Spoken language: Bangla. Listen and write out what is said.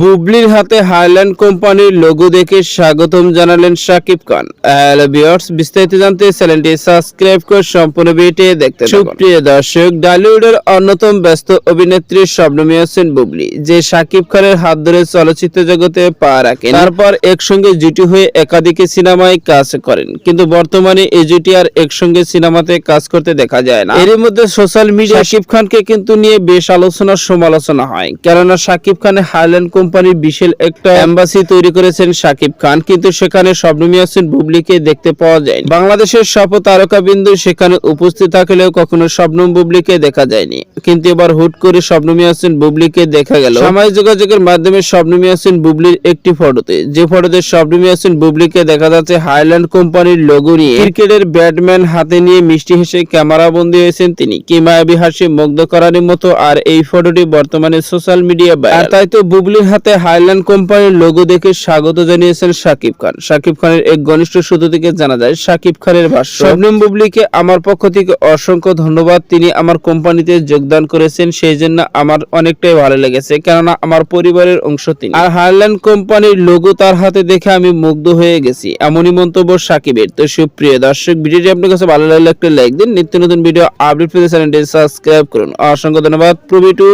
বুবলির হাতে হাইল্যান্ড কোম্পানির লোগো দেখে স্বাগতম জানালেন শাকিব খান। হ্যালো ভিউয়ার্স বিস্তারিত জানতে চ্যানেলটি সাবস্ক্রাইব করে সম্পূর্ণ ভিডিও দেখতে সুপ্রিয় দর্শক ডালিউডের অন্যতম ব্যস্ত অভিনেত্রী শবনমী হোসেন বুবলি যে শাকিব খানের হাত ধরে চলচ্চিত্র জগতে পা রাখেন তারপর একসঙ্গে জুটি হয়ে একাধিক সিনেমায় কাজ করেন। কিন্তু বর্তমানে এই জুটি আর একসঙ্গে সিনেমাতে কাজ করতে দেখা যায় না। এর মধ্যে সোশ্যাল মিডিয়া শাকিব খানকে কিন্তু নিয়ে বেশ আলোচনা সমালোচনা হয়। কেননা শাকিব খানের হাইল্যান্ড কোম্পানির বিশাল একটা এম্বাসি তৈরি করেছেন শাকিব খান, কিন্তু সেখানে শবনমী হোসেন বুবলিকে দেখতে পাওয়া যায় বাংলাদেশের সব তারকা বিন্দু সেখানে উপস্থিত থাকলেও কখনো শবনম বুবলিকে দেখা যায়নি। কিন্তু এবার হুট করে শবনমী হোসেন বুবলিকে দেখা গেল। সামাজিক যোগাযোগের মাধ্যমে শবনমী হোসেন বুবলির একটি ফটোতে। যে ফটোতে শবনমী হোসেন বুবলিকে দেখা যাচ্ছে হাইল্যান্ড কোম্পানির লোগো নিয়ে। ক্রিকেটের ব্যাটম্যান হাতে নিয়ে মিষ্টি হেসে ক্যামেরা বন্দী হয়েছেন তিনি। কি মায়াবী হাসি মুগ্ধ করার মতো আর এই ফটোটি বর্তমানে সোশ্যাল মিডিয়া আর তাই তো বুবলির হাতে হাইল্যান্ড কোম্পানির লোগো দেখে স্বাগত জানিয়েছেন সাকিব খান। সাকিব খানের এক ঘনিষ্ঠ সূত্র থেকে জানা যায়, শাকিব খানের ভাষ্য বুবলিকে আমার পক্ষ থেকে অসংখ্য ধন্যবাদ। তিনি আমার কোম্পানিতে যোগদান করেছেন, সেই জন্য আমার অনেকটাই ভালো লেগেছে, কেননা আমার পরিবারের অংশ তিনি। আর হাইল্যান্ড কোম্পানির লোগো তার হাতে দেখে আমি মুগ্ধ হয়ে গেছি। এমনই মন্তব্য সাকিবের তো সুপ্রিয় দর্শক, ভিডিওটি আপনার কাছে ভালো লাগলে একটা লাইক দিন। নিত্য নতুন ভিডিও আপডেট পেতে চ্যানেলটি সাবস্ক্রাইব করুন। অসংখ্য ধন্যবাদ। প্রবি টু